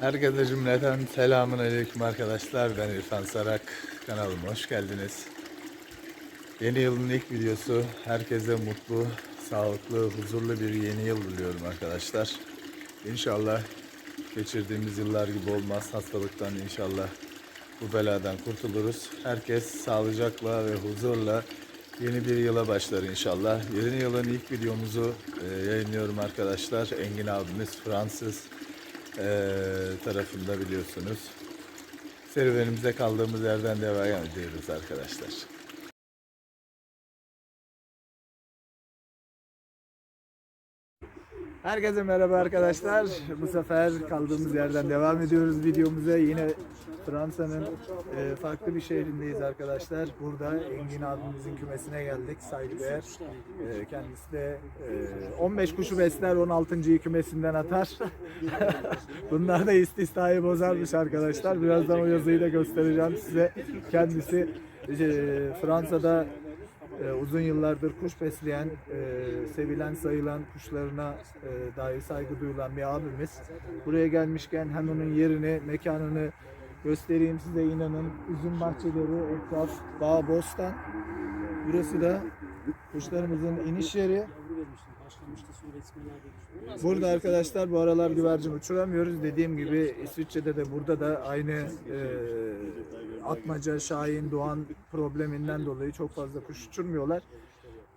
Herkese cümleten selamun aleyküm arkadaşlar. Ben İrfan Sarak. Kanalıma hoş geldiniz. Yeni yılın ilk videosu. Herkese mutlu, sağlıklı, huzurlu bir yeni yıl diliyorum arkadaşlar. İnşallah geçirdiğimiz yıllar gibi olmaz. Hastalıktan inşallah bu beladan kurtuluruz. Herkes sağlıcakla ve huzurla yeni bir yıla başlar inşallah. Yeni yılın ilk videomuzu e, yayınlıyorum arkadaşlar. Engin abimiz Fransız e, tarafında biliyorsunuz. Serüvenimize kaldığımız yerden devam ediyoruz arkadaşlar. Herkese merhaba arkadaşlar. Bu sefer kaldığımız yerden devam ediyoruz videomuza. Yine Fransa'nın e, farklı bir şehrindeyiz arkadaşlar. Burada Engin abimizin kümesine geldik. Saygıdeğer. E, kendisi de e, 15 kuşu besler 16. kümesinden atar. Bunlar da istisnayı bozarmış arkadaşlar. Birazdan o yazıyı da göstereceğim size. Kendisi e, Fransa'da e, uzun yıllardır kuş besleyen, e, sevilen sayılan kuşlarına e, dair saygı duyulan bir abimiz. Buraya gelmişken hem onun yerini, mekanını göstereyim size inanın. Üzüm bahçeleri, etraf, dağ, bostan. Burası da kuşlarımızın iniş yeri. Burada arkadaşlar bu aralar güvercin uçuramıyoruz. Dediğim gibi İsviçre'de de burada da aynı e, atmaca, şahin, doğan probleminden dolayı çok fazla kuş uçurmuyorlar.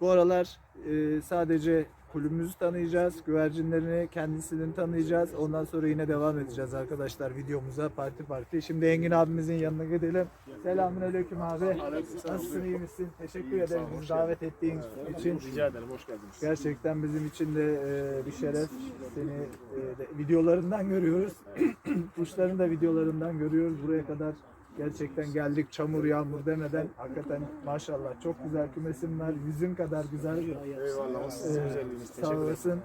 Bu aralar e, sadece kulübümüzü tanıyacağız, güvercinlerini kendisini tanıyacağız. Ondan sonra yine devam edeceğiz arkadaşlar videomuza parti parti. Şimdi Engin abimizin yanına gidelim. Selamünaleyküm abi. Nasılsın, iyi misin? Teşekkür ederim bizi davet ettiğin için. Rica ederim, hoş geldiniz. Gerçekten bizim için de e, bir şeref. Seni e, de videolarından görüyoruz. Kuşların da videolarından görüyoruz. Buraya kadar gerçekten geldik çamur yağmur demeden. Hakikaten maşallah çok güzel kümesin var. Yüzün kadar güzel. Eyvallah, o sizin Ee, güzelliğiniz. Teşekkür ederim.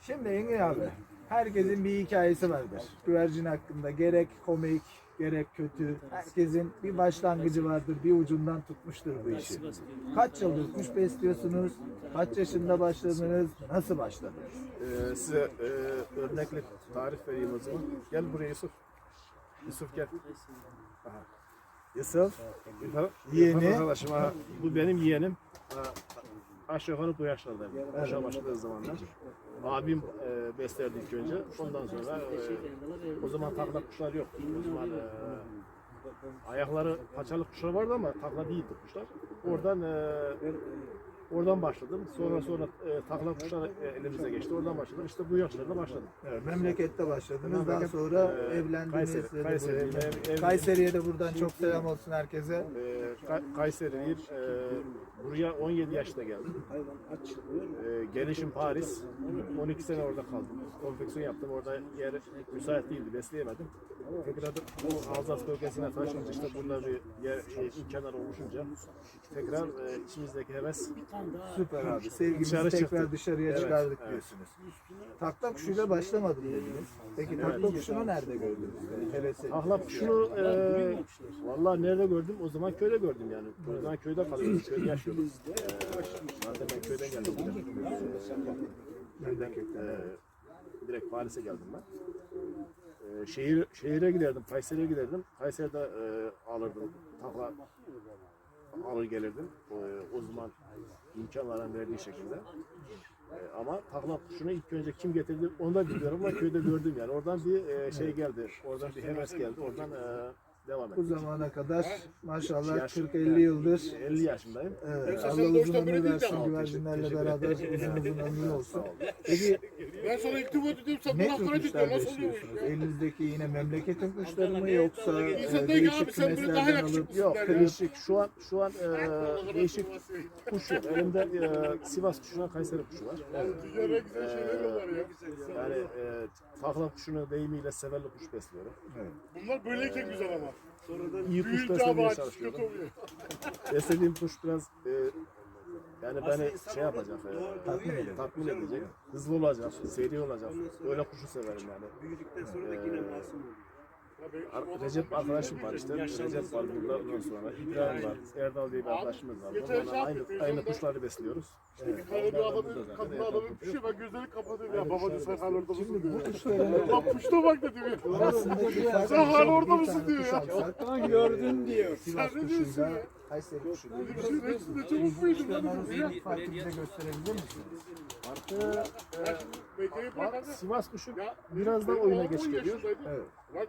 Şimdi Engin abi, herkesin bir hikayesi vardır. Güvercin hakkında gerek komik, gerek kötü. Herkesin bir başlangıcı vardır, bir ucundan tutmuştur bu işi. Kaç yıldır kuş besliyorsunuz? Kaç yaşında başladınız? Nasıl başladınız? Ee, size e, örnekli tarif vereyim o zaman. Gel buraya Yusuf. Yusuf gel. Aha. Yusuf, Yeğeni. Arkadaşım, ha. Bu benim yeğenim. Aşağı yukarı bu yaşlardayım. Aşağı başladığı zamanlar. Abim e, beslerdi ilk önce. Ondan sonra e, o zaman takla kuşlar yok. O zaman e, ayakları paçalı kuşlar vardı ama takla değildi kuşlar. Oradan e, oradan başladım. Sonra sonra e, takla kuşlar e, elimize geçti. Oradan başladım. İşte bu yaşlarda başladım. evet, memlekette başladınız. Daha Memleket, sonra e, evlendiniz. Kayseri, ve de Kayseri, buraya- ev- ev- Kayseri'ye de buradan çok selam olsun herkese. Ee, Ka- Kayseri'yim. Ee, buraya 17 yaşta geldim. Ee, gelişim Paris. 12 sene orada kaldım. Konfeksiyon yaptım. Orada yer müsait değildi. Besleyemedim. Tekrar bu Alzas bölgesine taşınınca işte burada bir yer e, imkanlar oluşunca tekrar e, içimizdeki heves Süper abi. Sevgimizi Dışarı tekrar çıktık. dışarıya Evet, çıkardık evet. diyorsunuz. Takla kuşuyla başlamadım dediniz. Peki takla kuşunu nerede gördünüz? Hevesi. Ahla kuşunu e, vallahi nerede gördüm? O zaman köyde gördüm yani. O zaman köyde kalıyordum. Köyde yaşıyordum. E, zaten ben köyden geldim. Köyden direkt Paris'e geldim ben. E, şehir şehire giderdim, Kayseri'ye giderdim. Kayseri'de e, alırdım, takla alır gelirdim. E, o zaman imkanların verdiği şekilde. E, ama takla kuşunu ilk önce kim getirdi onu da bilmiyorum ama köyde gördüm yani. Oradan bir e, şey geldi, oradan bir heves geldi. Oradan e, devam Bu ettim. zamana kadar maşallah Yaş- 40-50 yıldır 50 yaşındayım. Evet, Allah uzun ömür versin güvercinlerle beraber uzun uzun ömrün olsun. Peki Ben sana iltifat ediyorum sen ne bana tür hakaret kuşlar ediyorsun. Nasıl oluyor bu iş? Elinizdeki yine memleketin kuşları mı yoksa e, İnsan diyor ki değişik abi sen böyle daha kümeslerden alıp Yok ya. değişik şu an şu an e, değişik kuş yok. Elimde e, Sivas kuşuna Kayseri kuşu var. Dünyada güzel şeyler var ya. Yani e, takla kuşunu deyimiyle severli kuş besliyorum. Bunlar böyleyken güzel ama. İyi kuş Büyüyünce beslemeye ama kötü çalışıyorum. oluyor. Beslediğim kuş biraz e, yani beni şey yapacak, e, tatmin, edecek, tatmin edecek, hızlı olacak, seri olacak. Öyle kuşu severim yani. E, Ar- Recep arkadaşım var işte. Recep var burada ondan sonra. İbrahim var. Erdal diye bir arkadaşımız var. Şey Onlarla aynı, aynı kuşları besliyoruz. Bir tane bir adam, kadın adamın pişiyor. Ben gözleri kapatıyorum ya. Baba diyor sen hala orada mısın diyor. Lan puşta bak dedi bir. arasındaki fark Sen hala orada bir mısın diyor ya. gördün diyor. Sen ne diyorsun ya? Kayseri hepsi de çabuk farkı bize gösterebilir misiniz? Artı Bekleyin e, Sivas kuşu biraz daha oyuna geç 10 geliyor. Evet.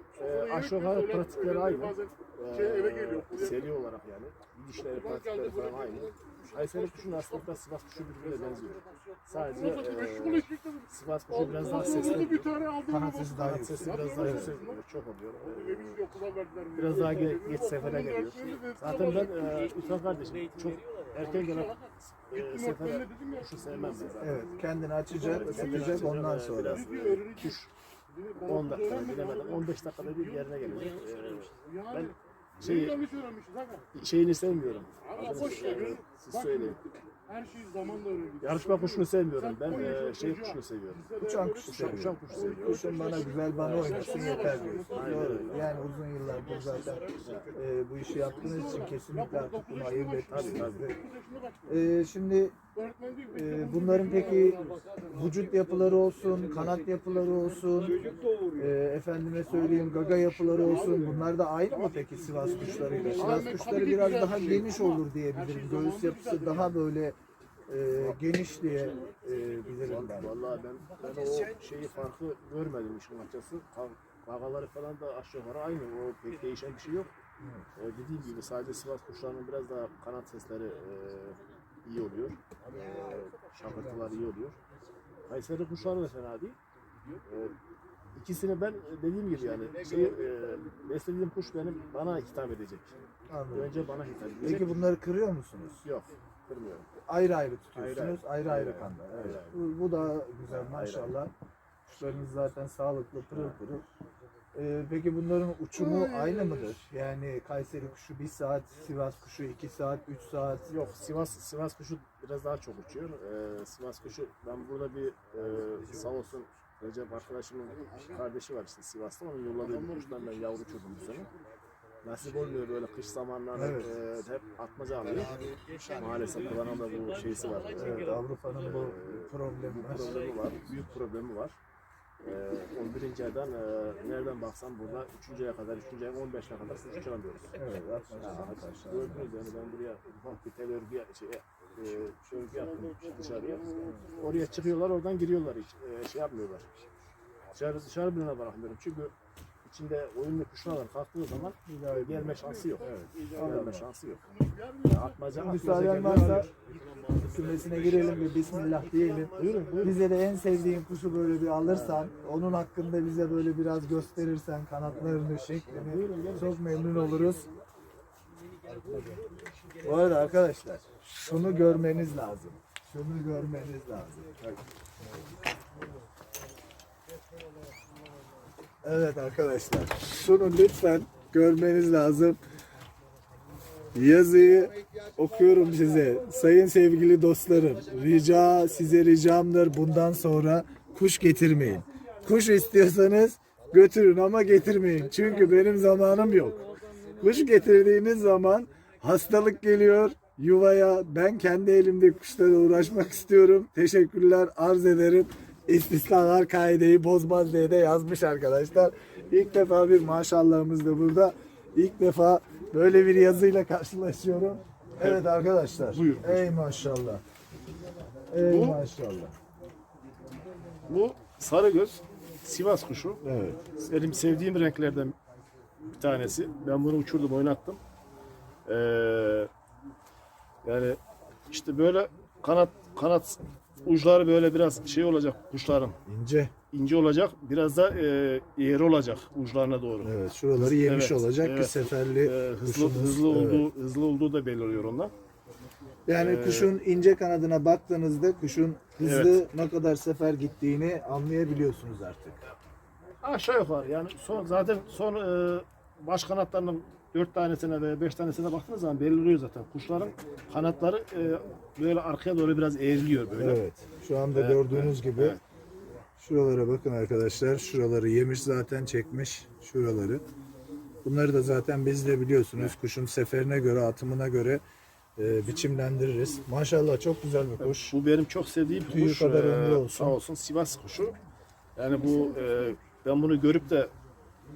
Aşağı yemek yukarı pratikleri aynı. Şey buraya- Seri olarak yani. Gidişleri, pratikleri falan aynı. Kayseri kuşunun aslında Sivas kuşu birbirine benziyor. Sadece e. Sivas kuşu biraz daha sesli. sonra bir tane aldım. Kanat sesi daha Kanat yüksek. sesi biraz daha yüksek oluyor, çok oluyor. Biraz daha ge- geç sefere geliyor. Zaten ben e, Üstan kardeşim çok erken gelen e, sefere kuşu sevmem ben zaten. Evet, kendini açacak, ısıtacak ondan sonra. Biraz e, kuş 10 dakika bilemedim 15 dakikada bir yerine gelecek. E, ben aga. şeyini sevmiyorum. Ama Adını boş ver. söyleyeyim. Siz söyleyin. Her şeyi zamanla öğrendik. Yarışma kuşunu sevmiyorum. Ben e, şey kuşunu seviyorum. Uçan kuşu seviyorum. uçan kuşu seviyorum. Kuşun bana güzel bana oynasın yeter diyorsun. Doğru. Yani uzun yıllardır zaten e, bu işi yaptığınız için kesinlikle artık bunu ayırt ettiniz. E, şimdi? E, bunların peki vücut yapıları olsun, kanat yapıları olsun, e, efendime söyleyeyim gaga yapıları olsun. Bunlar da aynı mı peki Sivas kuşlarıyla? Sivas kuşları biraz daha geniş olur diyebilirim. Göğüs yapısı daha böyle e, geniş diye e, bilirim ben. Vallahi ben, ben o şeyi farkı görmedim işin açıkçası. Kagaları falan da aşağı yukarı aynı. O pek değişen bir şey yok. Ee, dediğim gibi sadece Sivas kuşlarının biraz daha kanat sesleri e, iyi oluyor. E, şakırtılar iyi oluyor. Kayseri kuşları da fena değil. E, ikisini ben dediğim gibi yani şey, e, beslediğim kuş benim bana hitap edecek. Anladım. Önce bana hitap edecek. Peki bunları kırıyor musunuz? Yok, kırmıyorum. Ayrı ayrı tutuyorsunuz. Ayrı Ayrı ayrı. kanda. Evet. Ayrı Bu, bu da güzel maşallah. Kuşlarınız zaten sağlıklı pırıl pırıl. Ee, peki bunların uçumu aynı mıdır? Yani Kayseri kuşu 1 saat, Sivas kuşu 2 saat, 3 saat. Yok Sivas Sivas kuşu biraz daha çok uçuyor. Ee, Sivas kuşu ben burada bir e, sağ olsun Recep arkadaşımın kardeşi var işte Sivas'ta onun yolladığı bir kuştan ben yavru uçurdum bu sene. Nasip olmuyor böyle kış zamanları Evet. e, hep atmaca alıyor. Maalesef buranın da bu şeysi var. Evet, Avrupa'nın bu problemi var. problemi var. Büyük problemi var. Ee, 11. aydan e, nereden baksan burada 3. aya kadar, 3. ayın 15'ine kadar kuş uçuramıyoruz. Evet, arkadaşlar. Gördünüz yani ben buraya ufak bir tel örgü şey, e, şey örgü yaptım dışarıya. Oraya çıkıyorlar oradan giriyorlar hiç e, şey yapmıyorlar. Dışarı, dışarı bile bırakmıyorum çünkü içinde oyunlu kuşlar kalktığı zaman gelme şansı yok. Gelme şansı yok. Atmaca, atmaca Müsaaden varsa. Kümesine girelim bir bismillah diyelim. Buyurun buyurun. Bize de en sevdiğin kuşu böyle bir alırsan, onun hakkında bize böyle biraz gösterirsen kanatlarını, şeklini çok memnun oluruz. Bu arada arkadaşlar şunu görmeniz lazım. Şunu görmeniz lazım. Evet arkadaşlar şunu lütfen görmeniz lazım. Yazıyı okuyorum size. Sayın sevgili dostlarım, rica size ricamdır bundan sonra kuş getirmeyin. Kuş istiyorsanız götürün ama getirmeyin. Çünkü benim zamanım yok. Kuş getirdiğiniz zaman hastalık geliyor yuvaya. Ben kendi elimde kuşlara uğraşmak istiyorum. Teşekkürler arz ederim. İstisnalar kaideyi bozmaz diye de yazmış arkadaşlar. İlk defa bir maşallahımız da burada. İlk defa böyle bir yazıyla karşılaşıyorum. Evet arkadaşlar. Buyur. Ey maşallah. Ey Bu- maşallah. Bu sarıgöz Sivas kuşu. Evet. Benim sevdiğim renklerden bir tanesi. Ben bunu uçurdum, oynattım. Ee, yani işte böyle kanat kanat uçları böyle biraz şey olacak kuşların. İnce. ince olacak. Biraz da e, eğri olacak uçlarına doğru. Evet. Şuraları yemiş Evet, olacak bir evet. seferli Ee, hızlı kuşumuz. hızlı Evet. olduğu hızlı olduğu da belli oluyor ondan. Yani Ee, kuşun ince kanadına baktığınızda kuşun hızlı ne kadar sefer gittiğini anlayabiliyorsunuz artık. Aşağı yukarı yani son zaten son e, baş kanatlarının dört tanesine veya beş tanesine baktığınız zaman belli oluyor zaten. Kuşların kanatları e, böyle arkaya doğru biraz eğriliyor böyle. Evet. Şu anda Evet, gördüğünüz evet, gibi evet. Şuralara bakın arkadaşlar. Şuraları yemiş zaten çekmiş. Şuraları. Bunları da zaten biz de biliyorsunuz kuşun seferine göre, atımına göre e, biçimlendiririz. Maşallah çok güzel bir kuş. Bu benim çok sevdiğim Tüyü kuş. kadar Ee, ömrü olsun. Sağ olsun Sivas kuşu. Yani bu e, ben bunu görüp de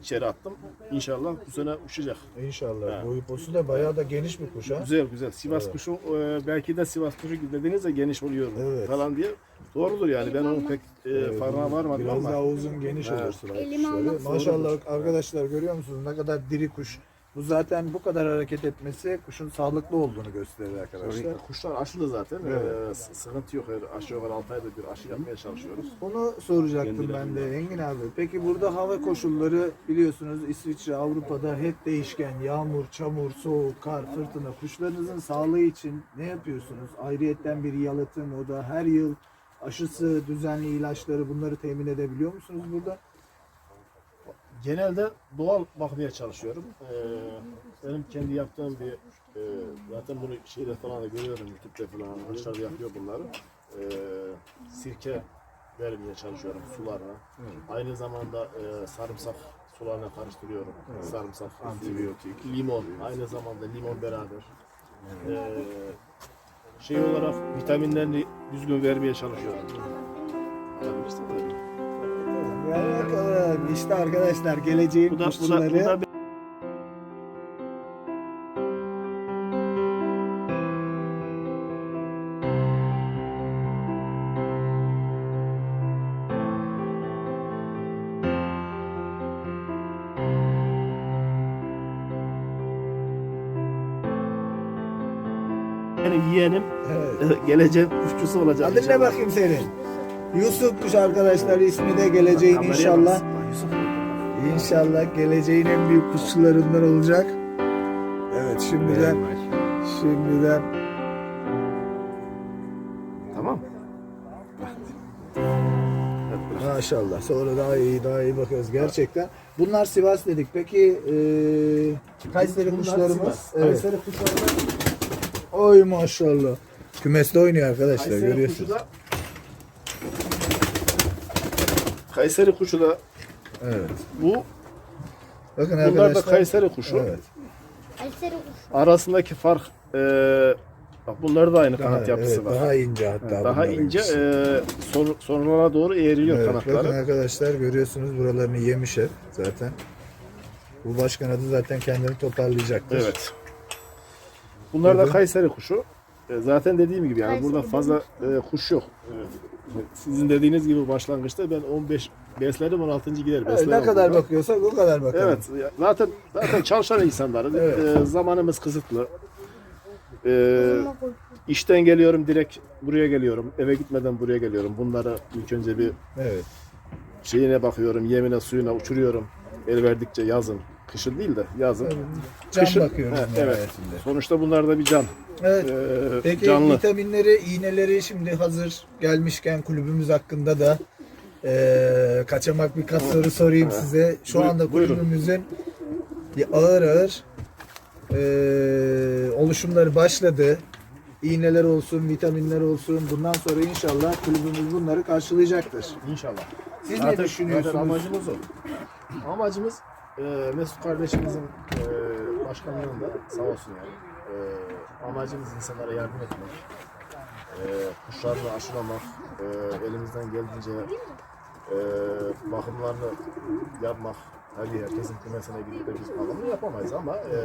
içeri attım. İnşallah bu sene uçacak. İnşallah. Ha. Boyu posu da bayağı da geniş bir kuş ha. Güzel güzel. Sivas kuşu e, belki de Sivas kuşu dediğiniz de geniş oluyor Evet. falan diye. Doğrudur yani. Ben onun pek e, farkına varmadım Biraz ama. daha uzun geniş Evet. olur sıra Elimi kuşları. almak Maşallah arkadaşlar görüyor musunuz ne kadar diri kuş. Bu zaten bu kadar hareket etmesi kuşun sağlıklı olduğunu gösterir arkadaşlar. Kuşlar aşılı zaten. Evet. E, s- sıkıntı yok. Her aşağı yukarı 6 ayda bir aşı yapmaya çalışıyoruz. Onu soracaktım ben de Engin abi. Peki burada hava koşulları biliyorsunuz İsviçre, Avrupa'da hep değişken. Yağmur, çamur, soğuk, kar, fırtına. Kuşlarınızın sağlığı için ne yapıyorsunuz? Ayrıyetten bir yalıtım o da her yıl aşısı, düzenli ilaçları bunları temin edebiliyor musunuz burada? Genelde doğal bakmaya çalışıyorum. Ee, benim kendi yaptığım bir e, zaten bunu şeyde falan da görüyorum YouTube'da falan arkadaşlar yapıyor bunları. Ee, sirke vermeye çalışıyorum sularına. Aynı zamanda e, sarımsak sularına karıştırıyorum. Sarımsak, antibiyotik, limon. Aynı zamanda limon beraber. Ee, şey olarak vitaminlerini düzgün vermeye çalışıyorum. İşte, tabii. Ya bakalım işte arkadaşlar geleceğin Bu da, bu da, bu da benim yeğenim Evet. geleceğin kuşçusu olacak. Adın ne bakayım senin? Yusuf'muş arkadaşlar ismi de geleceğin inşallah. İnşallah geleceğin en büyük kuşçularından olacak. Evet şimdiden şimdiden Tamam. maşallah sonra daha iyi daha iyi bakıyoruz gerçekten. Bunlar Sivas dedik. Peki eee Kayseri kuşlarımız? Evet. Kayseri kuşları Oy maşallah. Kümeste oynuyor arkadaşlar Kayseri görüyorsunuz. kuşu da Kayseri kuşu da Evet. bu. Bakın Bunlar arkadaşlar. da Kayseri kuşu. Evet. Kayseri kuş. Arasındaki fark eee bak bunlar da aynı Daha, kanat yapısı evet, var. daha ince hatta. daha bunların ince ikisi. eee son, sonuna doğru eğriliyor Evet, bakın kanatları. arkadaşlar görüyorsunuz buralarını yemiş hep zaten. Bu başkan adı zaten kendini toparlayacaktır. Evet. Bunlar da Buyurun. Kayseri kuşu. E, Zaten dediğim gibi yani Kayseri burada fazla e, kuş yok. E, Sizin dediğiniz gibi başlangıçta ben 15 beslerim 16. gider Evet, ne kadar burada. bakıyorsak o kadar bakalım. Evet. Zaten zaten çalışan insanlarız. Evet. E, zamanımız kısıtlı. E, koy. işten geliyorum direkt buraya geliyorum. Eve gitmeden buraya geliyorum. Bunlara ilk önce bir Evet. şeyine bakıyorum. Yemine suyuna uçuruyorum. El verdikçe yazın. Kışın değil de yazın. Can Kışın- bakıyoruz Evet, nihayetinde. Sonuçta bunlar da bir can. Evet. E, Peki canlı. vitaminleri, iğneleri şimdi hazır gelmişken kulübümüz hakkında da eee, kaçamak birkaç soru sorayım size. Şu Buyur- anda buyurun. kulübümüzün bir ağır ağır eee, oluşumları başladı. İğneler olsun, vitaminler olsun. Bundan sonra inşallah kulübümüz bunları karşılayacaktır. İnşallah. Siz Zaten- ne düşünüyorsunuz? zaten amacımız o. Amacımız e, Mesut kardeşimizin e, başkanlığında sağ olsun yani. E, amacımız insanlara yardım etmek. E, kuşlarını aşılamak. E, elimizden geldiğince e, bakımlarını yapmak. Tabii herkesin kümesine gidip de biz bakımını yapamayız ama e,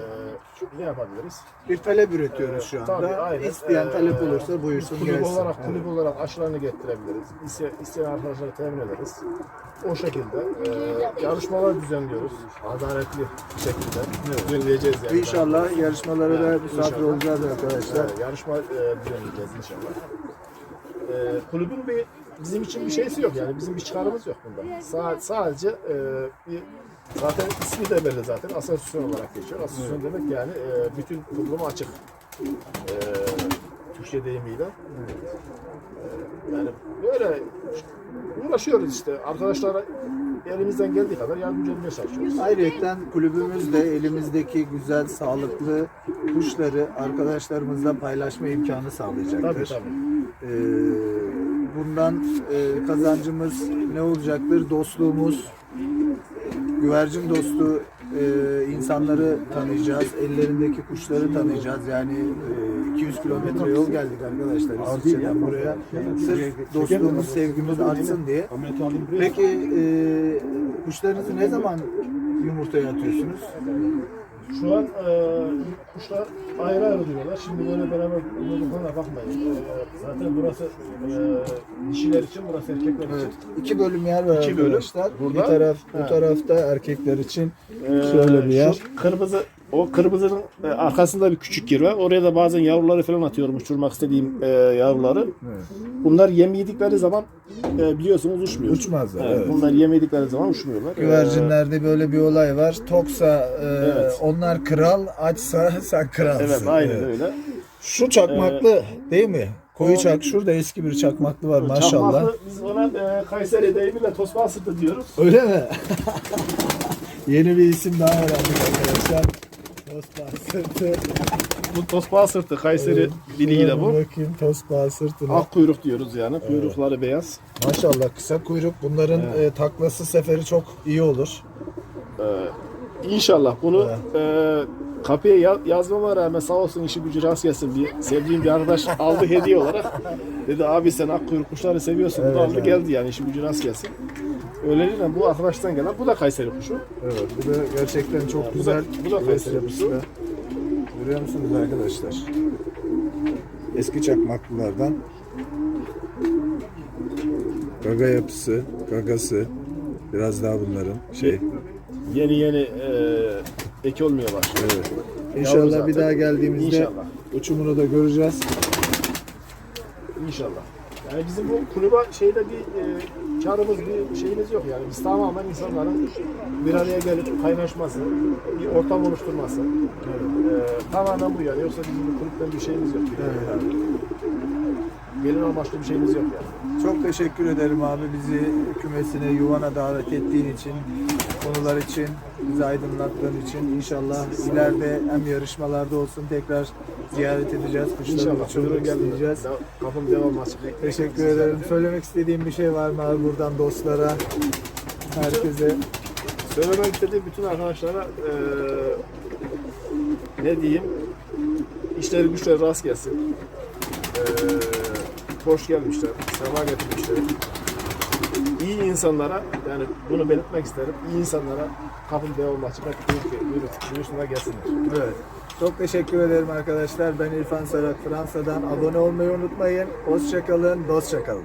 ne yapabiliriz? Bir talep üretiyoruz şu anda. Tabii, aynen. İsteyen Ee, talep olursa buyursun kulüp gelsin. olarak Evet. kulüp olarak aşılarını getirebiliriz. İste, isteyen arkadaşları temin ederiz. O şekilde e, yarışmalar düzenliyoruz. Adaletli şekilde düzenleyeceğiz yani. İnşallah yarışmalara da Evet, misafir olacağız arkadaşlar. Evet, yarışma e, düzenleyeceğiz inşallah. E, kulübün bir bizim için bir şeysi yok yani bizim bir çıkarımız yok bunda. Sa- sadece e, bir zaten ismi de belli zaten asosasyon olarak geçiyor. Asosasyon demek yani e, bütün topluma açık. E, Türkçe deyimiyle. E, yani böyle uğraşıyoruz işte. Arkadaşlara elimizden geldiği kadar yardımcı olmaya çalışıyoruz. Ayrıca kulübümüz de elimizdeki güzel, sağlıklı kuşları arkadaşlarımızla paylaşma imkanı sağlayacaktır. Tabii tabii. Ee, bundan e, kazancımız ne olacaktır? Dostluğumuz, güvercin dostu e, insanları tanıyacağız. Ellerindeki kuşları tanıyacağız. Yani e, 200 kilometre yol geldik arkadaşlar. İsviçre'den buraya. Sırf dostluğumuz, sevgimiz artsın diye. Peki e, kuşlarınızı ne zaman yumurtaya atıyorsunuz? Şu an e, kuşlar ayrı ayrı duruyorlar. Şimdi böyle beraber durduklarına bakmayın. E, zaten burası e, dişiler için, burası erkekler için. İki bölüm yer var İki bölüm. arkadaşlar. Burada. Bir taraf, bu tarafta erkekler için Ee, şöyle bir yer. Şu kırmızı o kırmızının e, arkasında bir küçük yer var. Oraya da bazen yavruları falan atıyorum uçurmak istediğim e, yavruları. Bunlar yem yedikleri zaman e, biliyorsunuz uçmuyor. Uçmazlar, Evet, evet. Bunlar yem yedikleri zaman uçmuyorlar. Güvercinlerde böyle bir olay var. Toksa e, Evet. onlar kral, açsa sen Ee, kralsın. evet aynen Evet. öyle. Şu çakmaklı değil mi? Koyu çak şurada eski bir çakmaklı var maşallah. Çakmaklı, biz ona e, Kayseri deyimiyle tosba sırtı diyoruz. Öyle mi? Yeni bir isim daha öğrendik arkadaşlar. Tospa sırtı. Bu tosba sırtı Kayseri diliyle bu. Bakayım tospa sırtına. Ak kuyruk diyoruz yani. Kuyrukları beyaz. Maşallah kısa kuyruk. Bunların e, taklası seferi çok iyi olur. Ee, inşallah bunu e, kapıya ya- yazmama rağmen sağ olsun işi gücü rast gelsin diye sevdiğim bir arkadaş aldı hediye olarak. Dedi abi sen ak kuyruk kuşları seviyorsun. bu da aldı geldi yani işi gücü rast gelsin. Öylelikle bu arkadaştan gelen bu da Kayseri kuşu. Evet bu da gerçekten çok bu güzel. da- bu da Kayseri kuşu. Görüyor musunuz arkadaşlar? Eski çakmaklılardan. Gaga yapısı, gagası. Biraz daha bunların şey. Yeni yeni e, eki olmaya başlıyor. Evet. İnşallah bir daha geldiğimizde İnşallah. uçumunu da göreceğiz. İnşallah. Yani bizim bu kulübe şeyde bir e, karımız bir şeyimiz yok yani. Biz tamamen insanların bir araya gelip kaynaşması, bir ortam oluşturması. E, tamamen bu yani. Yoksa bizim bu kulüpten bir şeyimiz yok. Evet. Gelir amaçlı bir şeyimiz yok yani. Çok teşekkür ederim abi bizi kümesine, yuvana davet ettiğin için, konular için, bizi aydınlattığın için. İnşallah ileride hem yarışmalarda olsun tekrar ziyaret edeceğiz. İnşallah. isteyeceğiz. De- Kapım devamlı açık. Teşekkür ederim. Söylemek istediğim bir şey var mı abi buradan dostlara, herkese? Söylemek istediğim bütün arkadaşlara e, ne diyeyim? İşleri güçleri rast gelsin. E, hoş gelmişler. Sefa getirmişler. İyi insanlara yani bunu belirtmek isterim. İyi insanlara kapım devamlı açık. Buyurun buyursunlar gelsinler. Evet. Çok teşekkür ederim arkadaşlar. Ben İrfan Sarak Fransa'dan. Abone olmayı unutmayın. Hoşçakalın, dostça kalın.